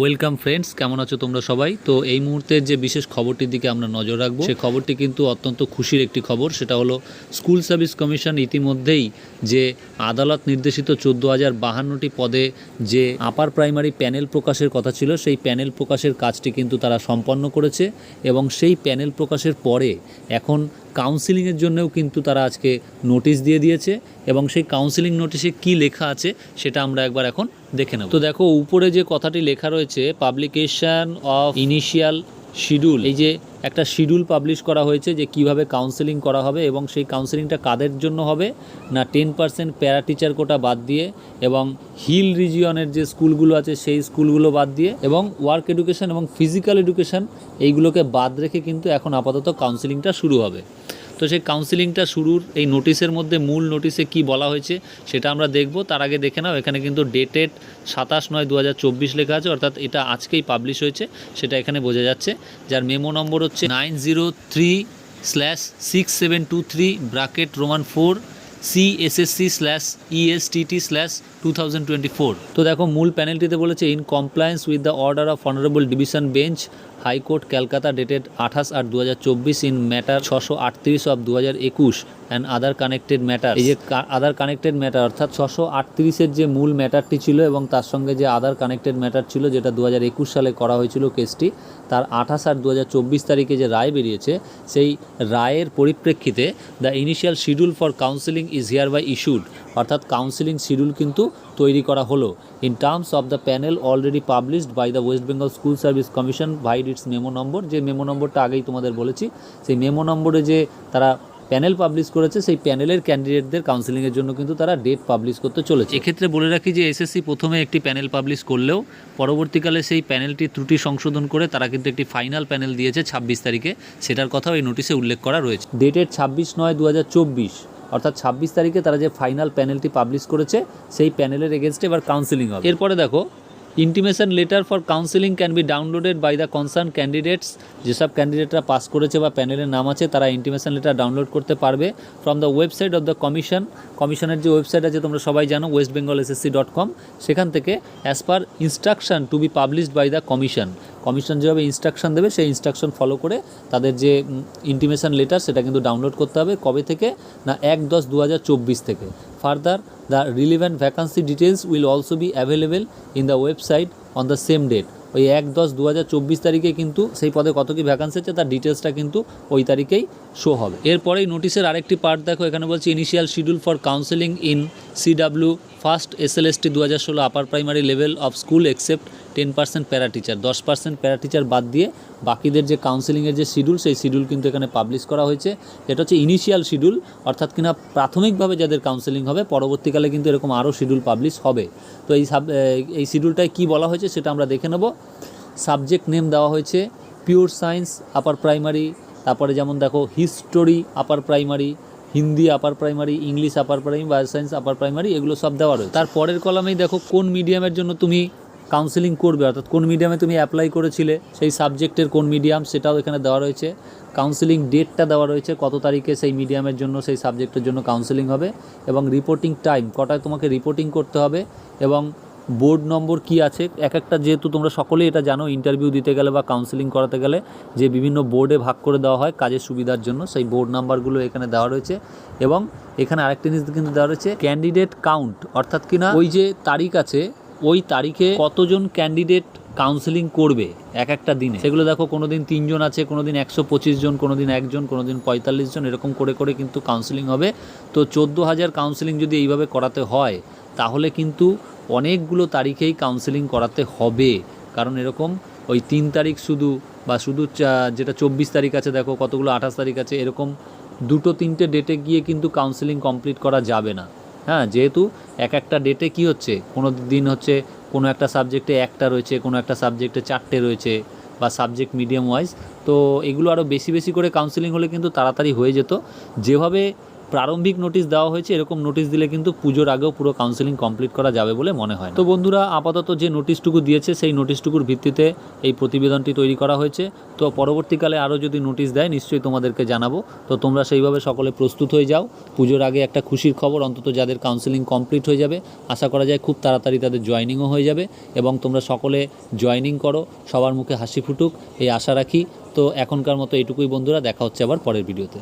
Welcome friends কেমন আছো তোমরা সবাই? তো এই মুহূর্তের যে বিশেষ খবরটির দিকে আমরা নজর রাখব সেই খবরটি কিন্তু অত্যন্ত খুশির একটি খবর। সেটা হলো স্কুল সার্ভিস কমিশন ইতিমধ্যেই যে আদালত নির্দেশিত চোদ্দ হাজার বাহান্নটি পদে যে আপার প্রাইমারি প্যানেল প্রকাশের কথা ছিল, সেই প্যানেল প্রকাশের কাজটি কিন্তু তারা সম্পন্ন করেছে এবং সেই প্যানেল প্রকাশের পরে এখন কাউন্সিলিংয়ের জন্যও কিন্তু তারা আজকে নোটিশ দিয়ে দিয়েছে এবং সেই কাউন্সিলিং নোটিশে কি লেখা আছে সেটা আমরা একবার এখন দেখে নেব। তো দেখো, উপরে যে কথাটি লেখা রয়েছে পাবলিকেশন অফ ইনিশিয়াল শিডিউল এই যে একটা শিডিউল পাবলিশ করা হয়েছে যে কীভাবে কাউন্সেলিং করা হবে এবং সেই কাউন্সেলিংটা কাদের জন্য হবে, না ten percent para teacher quota বাদ দিয়ে এবং হিল রিজিয়নের যে স্কুলগুলো আছে সেই স্কুলগুলো বাদ দিয়ে এবং ওয়ার্ক এডুকেশন এবং ফিজিক্যাল এডুকেশন এইগুলোকে বাদ রেখে কিন্তু এখন আপাতত কাউন্সেলিংটা শুরু হবে। তো সেই কাউন্সিলিংটা শুরুর এই নোটিশের মধ্যে মূল নোটিশে কি বলা হয়েছে সেটা আমরা দেখব। তার আগে দেখে নাও, এখানে কিন্তু ডেটেড সাতাশ নয় দু লেখা আছে, অর্থাৎ এটা আজকেই পাবলিশ হয়েছে, সেটা এখানে বোঝা যাচ্ছে। যার মেমো নম্বর হচ্ছে nine zero three slash six seven two three bracket Roman four C SSC slash ESTT slash two thousand twenty four তো দেখো, মূল প্যানেলটিতে বলেছে in compliance with the order of honourable division bench high court Calcutta dated আঠাশ আট দু in matter ছশো আটত্রিশ অফ দু একুশ অ্যান্ড আদার কানেক্টেড ম্যাটার এই যে আদার কানেক্টেড ম্যাটার অর্থাৎ ছশো আটত্রিশের যে মূল ম্যাটারটি ছিল এবং তার সঙ্গে যে আদার কানেক্টেড ম্যাটার ছিল, যেটা দু হাজার একুশ সালে করা হয়েছিল কেসটি, তার আঠাশ আট দু তারিখে যে রায় বেরিয়েছে, সেই রায়ের পরিপ্রেক্ষিতে the initial schedule for counselling is hereby issued অর্থাৎ কাউন্সিলিং শিডিউল কিন্তু তৈরি করা হলো। In terms of the panel already published by the West Bengal School Service Commission vide its memo number যে মেমো নম্বরটা আগেই তোমাদের বলেছি, সেই মেমো নম্বরে যে তারা প্যানেল পাবলিশ করেছে সেই প্যানেলের ক্যান্ডিডেটদের কাউন্সিলিংয়ের জন্য কিন্তু তারা ডেট পাবলিশ করতে চলেছে। এক্ষেত্রে বলে রাখি যে এসএসসি প্রথমে একটি প্যানেল পাবলিশ করলেও পরবর্তীকালে সেই প্যানেলটি ত্রুটি সংশোধন করে তারা কিন্তু একটি ফাইনাল প্যানেল দিয়েছে ছাব্বিশ তারিখে। সেটার কথাও এই নোটিশে উল্লেখ করা রয়েছে। ডেটের ছাব্বিশ নয় দু হাজার চব্বিশ অর্থাৎ ছাব্বিশ তারিখে তারা যে ফাইনাল প্যানেলটি পাবলিশ করেছে সেই প্যানেলের এগেনস্টে এবার কাউন্সিলিং হবে। এরপরে দেখো intimation letter for counselling can be downloaded by the concern candidates যেসব ক্যান্ডিডেটরা পাস করেছে বা প্যানেলের নাম আছে, তারা ইন্টিমেশন লেটার ডাউনলোড করতে পারবে from the website of the commission কমিশনের যে ওয়েবসাইট আছে, তোমরা সবাই জানো West Bengal SSC dot com সেখান থেকে as per instruction to be published by the commission commission যেভাবে ইনস্ট্রাকশন দেবে, সেই ইনস্ট্রাকশন ফলো করে তাদের যে ইন্টিমেশন লেটার সেটা কিন্তু ডাউনলোড করতে হবে। কবে থেকে? না, এক দশ দু থেকে। Further the relevant vacancy details will also be available in the website on the same date. ওই এক দশ দু তারিখে কিন্তু সেই পদে কত কী ভ্যাকান্সি আছে, তার ডিটেলসটা কিন্তু ওই তারিখেই শো হবে এরপরেই নোটিশের আরেকটি পার্ট দেখো, এখানে বলছে initial schedule for counselling in CW first SLST দু হাজার ষোলো upper primary level of school except ten percent para teacher দশ পার্সেন্ট প্যারা টিচার বাদ দিয়ে বাকিদের যে কাউন্সেলিংয়ের যে শিডিউল সেই শিডিউল কিন্তু এখানে পাবলিশ করা হয়েছে। এটা হচ্ছে ইনিশিয়াল শিডিউল অর্থাৎ কিনা প্রাথমিকভাবে যাদের কাউন্সেলিং হবে, পরবর্তীকালে কিন্তু এরকম আরও শিডিউল পাবলিশ হবে। তো এই সাব এই শিডিউলটায় কী বলা হয়েছে সেটা আমরা দেখে নেব। সাবজেক্ট নেম দেওয়া হয়েছে পিওর সায়েন্স আপার প্রাইমারি তারপরে যেমন দেখো history upper primary Hindi upper primary English upper primary bio science upper primary এগুলো সব দেওয়া রয়েছে। তার পরের কলামেই দেখো, কোন মিডিয়ামের জন্য তুমি কাউন্সেলিং করবে, অর্থাৎ কোন মিডিয়ামে তুমি অ্যাপ্লাই করেছিলে, সেই সাবজেক্টের কোন মিডিয়াম সেটাও এখানে দেওয়া রয়েছে। কাউন্সেলিং ডেটটা দেওয়া রয়েছে, কত তারিখে সেই মিডিয়ামের জন্য, সেই সাবজেক্টের জন্য কাউন্সেলিং হবে এবং রিপোর্টিং টাইম কটায় তোমাকে রিপোর্টিং করতে হবে এবং বোর্ড নম্বর কি আছে। এক একটা যেহেতু তোমরা সকলেই এটা জানো ইন্টারভিউ দিতে গেলে বা কাউন্সেলিং করাতে গেলে যে বিভিন্ন বোর্ডে ভাগ করে দেওয়া হয় কাজের সুবিধার জন্য, সেই বোর্ড নাম্বারগুলো এখানে দেওয়া রয়েছে এবং এখানে আরেকটা জিনিস কিন্তু দেওয়া রয়েছে ক্যান্ডিডেট কাউন্ট অর্থাৎ কিনা ওই যে তারিখ আছে ওই তারিখে কতজন ক্যান্ডিডেট কাউন্সেলিং করবে এক একটা দিনে? সেগুলো দেখো কোনো দিন তিনজন আছে কোনো দিন একশো পঁচিশ জন কোনো দিন একজন কোনো দিন পঁয়তাল্লিশ জন, এরকম করে করে কিন্তু কাউন্সেলিং হবে। তো চোদ্দ হাজার কাউন্সেলিং যদি এইভাবে করাতে হয়, তাহলে কিন্তু অনেকগুলো তারিখেই কাউন্সেলিং করাতে হবে। কারণ এরকম ওই তিন তারিখ শুধু বা শুধু যেটা চব্বিশ তারিখ আছে, দেখো কতগুলো আঠাশ তারিখ আছে, এরকম দুটো তিনটে ডেটে গিয়ে কিন্তু কাউন্সেলিং কমপ্লিট করা যাবে না। হ্যাঁ যেহেতু এক একটা ডেটে কি হচ্ছে? কোনো দিন হচ্ছে কোনো একটা সাবজেক্টে একটা রয়েছে, কোনো একটা সাবজেক্টে চারটে রয়েছে বা সাবজেক্ট মিডিয়াম ওয়াইজ তো এগুলো আরও বেশি বেশি করে কাউন্সিলিং হলে কিন্তু তাড়াতাড়ি হয়ে যেত। যেভাবে প্রারম্ভিক নোটিশ দেওয়া হয়েছে, এরকম নোটিশ দিলে কিন্তু পুজোর আগেও পুরো কাউন্সেলিং কমপ্লিট করা যাবে বলে মনে হয় তো বন্ধুরা, আপাতত যে নোটিশটুকু দিয়েছে, সেই নোটিশটুকুর ভিত্তিতে এই প্রতিবেদনটি তৈরি করা হয়েছে। তো পরবর্তীকালে আরও যদি নোটিশ দেয়, নিশ্চয়ই তোমাদেরকে জানাব। তো তোমরা সেইভাবে সকলে প্রস্তুত হয়ে যাও। পুজোর আগে একটা খুশির খবর, অন্তত যাদের কাউন্সেলিং কমপ্লিট হয়ে যাবে, আশা করা যায় খুব তাড়াতাড়ি তাদের জয়নিংও হয়ে যাবে এবং তোমরা সকলে জয়নিং করো, সবার মুখে হাসি ফুটুক, এই আশা রাখি। তো এখনকার মতো এইটুকুই বন্ধুরা, দেখা হচ্ছে আবার পরের ভিডিওতে